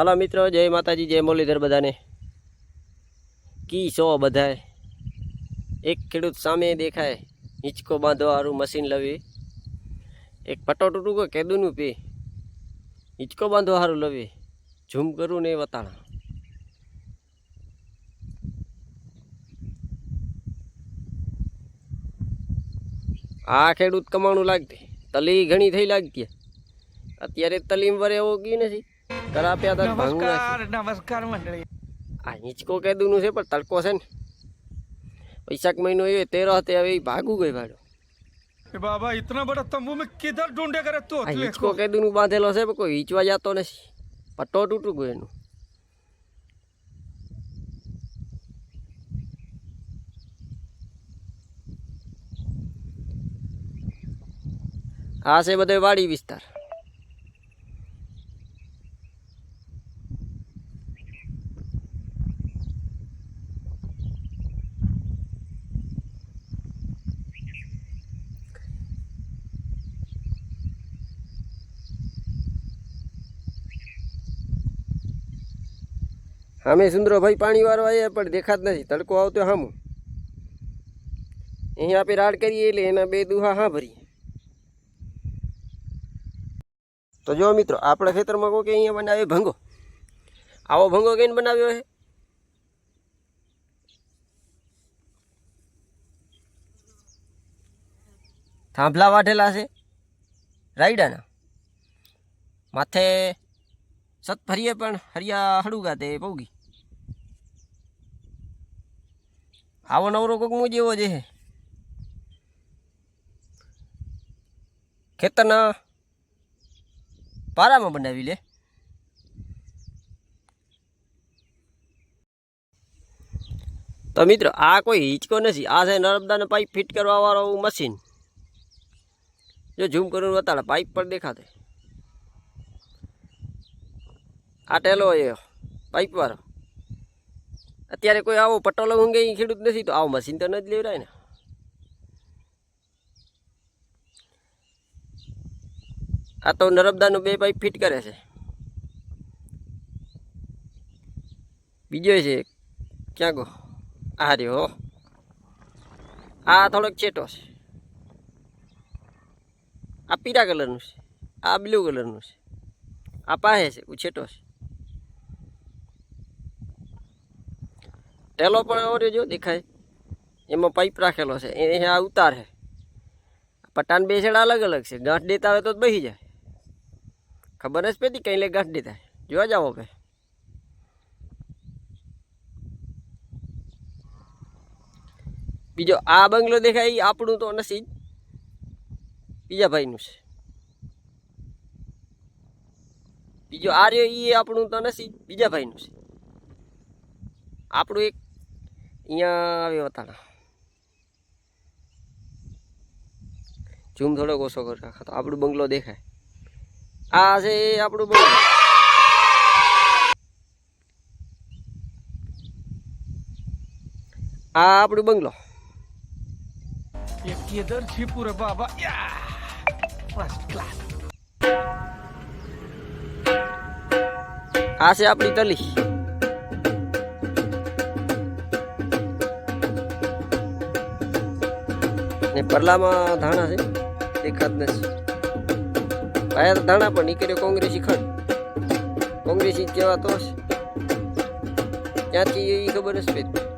હાલો મિત્રો, જય માતાજી, જય મુરલીધર બધાને. કી સો બધાય? એક ખેડૂત સામે દેખાય, હિંચકો બાંધવા સારું મશીન લવી. એક પટો તૂટું કે કેદુનું પી. હિંચકો બાંધવા સારું લવી. ઝૂમ કરું ને વતાણા. આ ખેડૂત કમાણું લાગતી. તલી ઘણી થઈ લાગતી. અત્યારે તલીમ વરે એવો ગઈ નથી. બાંધેલો છે કોઈ હિંચવા નથી. પટ્ટો તૂટું ગયો એનું. આ છે બધો વાડી વિસ્તાર. અમે સુંદરોભાઈ પાણી વાળવા આવ્યા પણ દેખાત નથી. તડકો આવતો હામું. અહીંયા આપણે રાડ કરીએ એટલે એના બે દુહા હા ભરીએ. તો જો મિત્રો, આપણા ખેતરમાં કોઈ અહીંયા બનાવે ભંગો. આવો ભંગો કઈને બનાવ્યો છે થાંભલા વાઢેલા છે રાયડાના. માથે સત ફરીએ પણ હરિયા હડુગા તે પૌગી. આવો નવરો કોક મું જેવો જે ખેતરના પારામાં બનાવી લે. તો મિત્રો, આ કોઈ હિંચકો નથી. આ છે નર્મદાને પાઇપ ફિટ કરવા વાળું મશીન જો ઝૂમ કરીને બતાડે, પાઇપ પર દેખાતે આ ટેલો એ પાઇપ વાળો. અત્યારે કોઈ આવો પટોલો ઊંઘે ખેડૂત નથી તો આવો મશીન તો ન જ લેવરાય ને. આ તો નર્મદાનું બે પાઇપ ફિટ કરે છે. બીજો છે, ક્યાં ગો આ રહ્યો આ થોડોક ચેટો છે. આ પીળા કલરનું છે. આ બ્લુ કલરનું છે. આ પાસે છે, ઉછેટો છે. ટેલો પણ ઓર્યો જો દેખાય. એમાં પાઇપ રાખેલો છે. એ આ ઉતાર છે. પટાન બેસેડ અલગ અલગ છે. ગાંઠ દેતા હોય તો બહી જાય. ખબર જ પેતી કઈ લે ગાંઠ દેતા જોવા જાઓ કે બીજો આ બંગલો દેખાય એ આપણું તો નથી બીજા ભાઈનું છે. બીજો આ રહ્યો એ આપણું તો નથી બીજા ભાઈનું છે. આપણું એક અહીંયા આવ્યો હતા ઝૂમ થોડોક ઓછો કરી રાખો તો આપણું બંગલો દેખાય. આ છે એ આપણું બંગલો. આ આપણું બંગલો. કેદર છીપુ બાબા આ છે આપણી તલી. ને પરલામાં ધાણા છે દેખાત નથી પાયા તો ધાણા પણ નીકળ્યો કોંગ્રેસી ખડ. કોંગ્રેસી જ કહેવાતો હશે. ક્યાંથી એ ખબર નથી